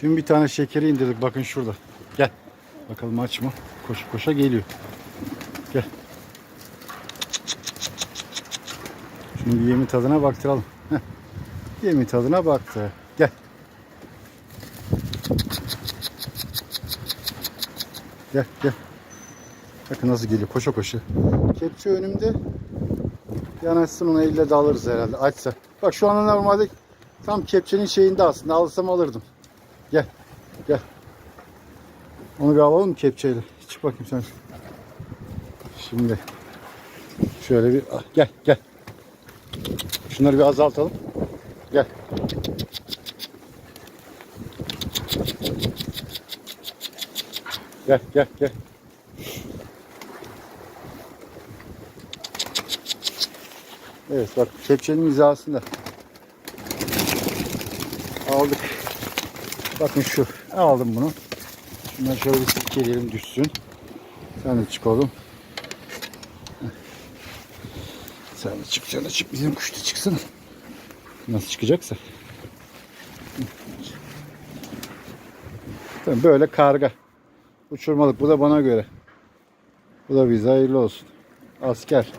Şimdi bir tane şekeri indirdik. Bakın şurada. Gel. Bakalım aç mı? Koşa koşa geliyor. Gel. Şimdi yemi tadına baktıralım. Heh. Yemi tadına baktı. Gel. Gel gel. Bakın nasıl geliyor koşa koşa. Kepçe önümde. Yanaşsın ona elle de alırız herhalde açsa. Bak şu anda normalde tam kepçenin şeyinde aslında alsam alırdım. Gel. Gel. Onu bir alalım kepçeyle? Çık bakayım sen. Şimdi şöyle bir ah, gel gel. Şunları bir azaltalım. Gel. Gel gel gel. Evet bak kepçenin hizasında. Aldık. Bakın şu. Aldım bunu. Şunları şöyle bir silkeleyelim düşsün. Sen de çık oğlum. Sen de çık sen çık. Bizim kuş da çıksın. Nasıl çıkacaksa. Tamam, böyle karga. Uçurmalık. Bu da bana göre. Bu da bize hayırlı olsun. Asker.